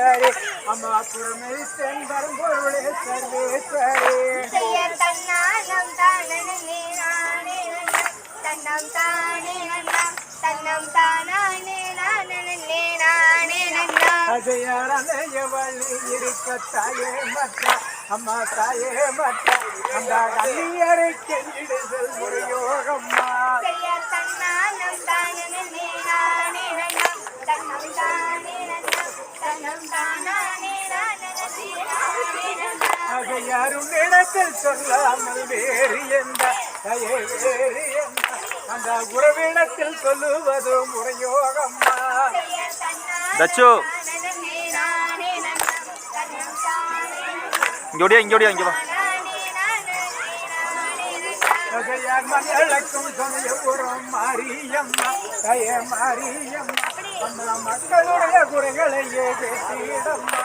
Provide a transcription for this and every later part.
சர்வேஸ்வரி. அம்மா புறமே தென்பரும் பொருளே சர்வேஸ்வரி தன்னம் தானே தன்னம் தானே நானே நானே வழி இருக்க தாயே மற்ற. அம்மா தாயே மற்ற. அந்த கல்லியரை கெஞ்சிடுதல் செய்ய தன்னானம் அதையாரும் இடத்தில் சொல்லாமல் வேறு எந்த வேறு எந்த அந்த உறவிடத்தில் சொல்லுவது முறையோகம்மா. தச்சு. தன்னம் தானே இங்க வா. மக்களுக்கும் சொன்ன உரம் மாரியம்மா தய மாரியம்மா. அம்மா மக்களுடைய குறைகளையே கேட்டிடம்மா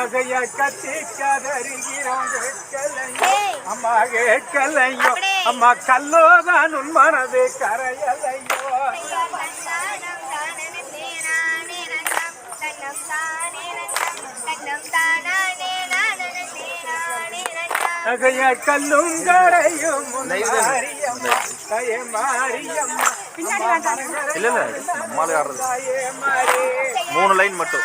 அகைய கத்தி கதறுகிறோம் கேட்கலையோ. அம்மா கேட்கலையோ? அம்மா கல்லோதான் உன் மனது கரையலையோ? அகைய கல்லும் கரையும் உன் மாரியம்மா. தய மாரியம்மா. இல்ல இல்ல. நம்மளால ஆடுறது. மூணு லைன் மட்டும்.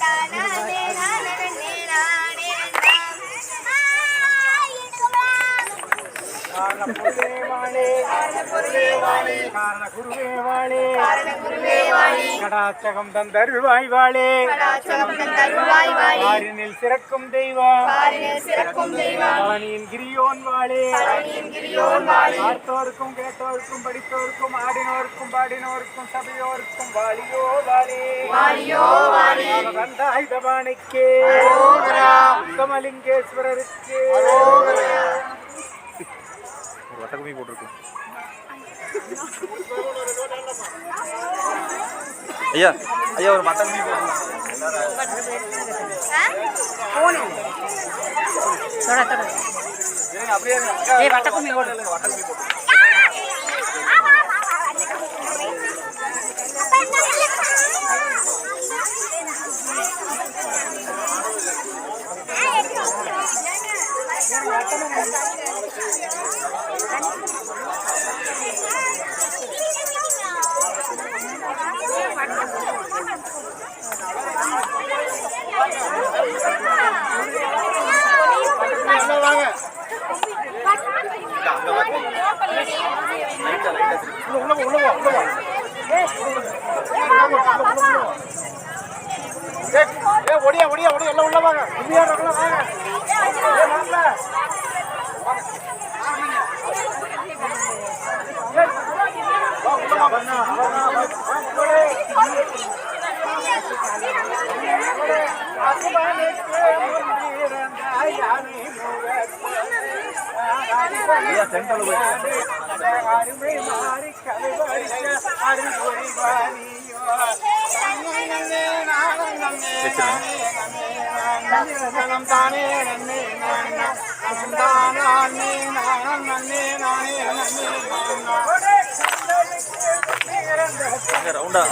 தானே நானே கடாச்சகம் தந்தருவாய் வாழே ஆறினில் சிறக்கும் தெய்வம் பழனியின் கிரியோன் வாழே பார்த்தோருக்கும் கேட்டோருக்கும் படித்தோருக்கும் ஆடினோருக்கும் பாடினோருக்கும் சபையோருக்கும் வாலியோ வாழே தந்தாயுதபாணிக்கே உத்தமலிங்கேஸ்வரருக்கு ஒரு வட்டக்குமி போட்டிருக்கு ஐயா ஐயா ஒரு வட்டக்குமி போட்டு அப்படியே வட்டக்குமி போட்டு வட்டக்குமி போட்டு ஏ போ, ஒடியா, ஒடியா, ஒடியா, எல்லாம் உள்ள வாங்க. சென்டர்ல போய் அருமை மாறி கதை படிக்க அருள்பொழி வாணியோ நலம் தானே நன்னே நலம் தானே நானம் நன்னே நானே நன்னே அங்க ரவுண்டா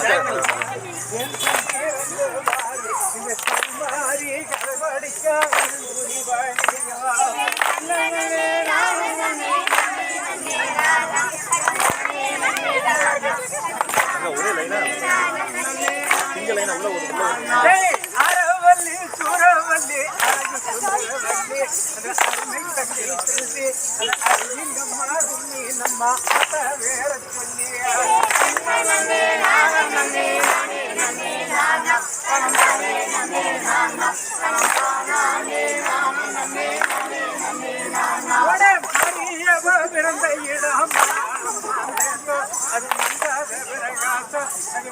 இந்த மாறி கதை படிக்க அருள்பொழி வாணியோ பிறந்த இடம். அது பிரகாசம் அது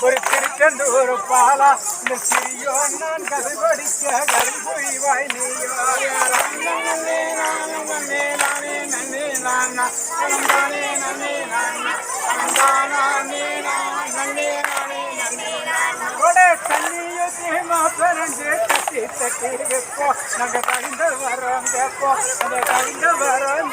ஒரு திருச்செந்தூர் பாலா. இந்த சிறியோ நான் கதை படிக்க கரும்புய் வாய் கொடை தண்ணியுத்தி மாப்பரஞ்சு தட்டி தட்டி வைப்போ. தகுந்த வரோம் கேட்போம் அந்த தகுந்த வரோம்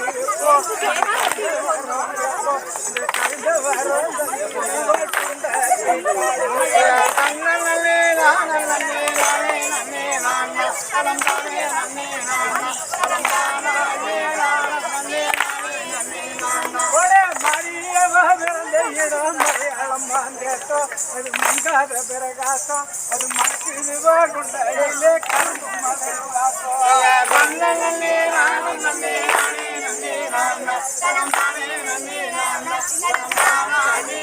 ಗಿಡ ಮಲಯಾಳಮ್ಮ ಅಂದೇತೋ ಅದು ಮಂಗಾದ ಬೆರಗಾತೋ ಅದು ಮನಸ್ಸಿನ ಗೋಡುಂಡಲೇ ಕರುದು ಮಲಗಾತೋ ಬಂದನಲ್ಲಿ ನಾನು ನನ್ನೇ ನಾನೇ ನನ್ನೇ ನಾನು ತಲಂಬಾನೆ ನನ್ನೇ ನಾನು ತಲಂಬಾನೆ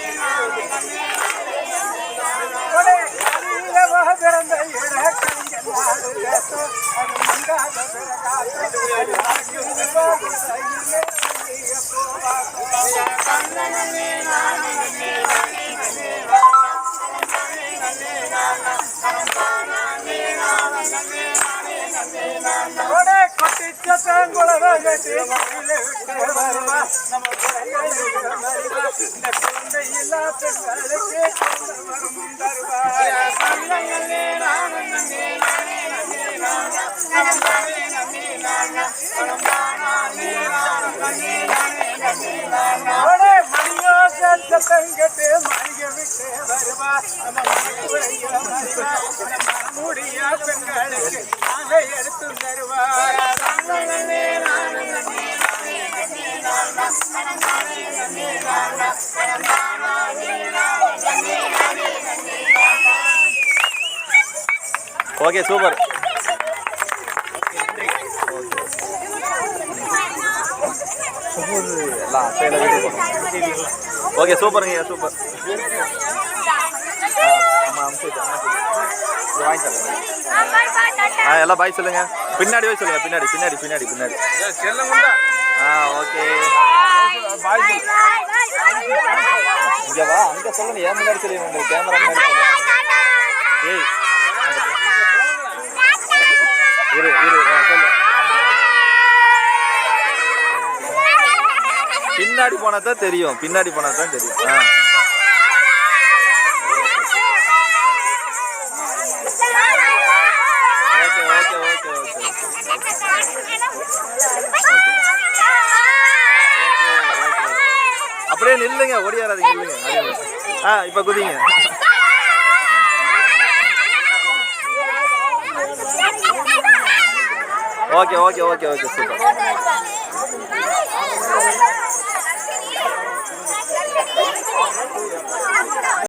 கொட்டிச்ச தேங்குளவ கட்டி மயில விட்டு வருவா நம்ம இந்த குழந்தை இல்லா பெண்களுக்கு குழந்தை மணியோ விட்டு வருவா நம்ம முடியா பெண்களுக்கு எடுத்து தருவா ஓகே சூப்பர். எல்லாம் ஓகே சூப்பருங்க சூப்பர். ஆமாம் ஆ எல்லாம் பாய் சொல்லுங்க. பின்னாடி போய் சொல்லுங்க பின்னாடி பின்னாடி பின்னாடி பின்னாடி. ஆ ஓகே. இங்கே வா அங்க சொல்லணும் ஏன் முன்னாடி சொல்லி உங்களுக்கு கேமரா முன்னாடி சொல்லுங்க ஏய் இரு இரு சொல்லு. பின்னாடி போனா தான் தெரியும் பின்னாடி போனா தான் தெரியும். ஆ. Okay okay okay okay. அப்படியே நில்லுங்க ஓடியாராதீங்க நில்லுங்க. ஆ இப்போ குதிங்க. Okay okay okay okay super.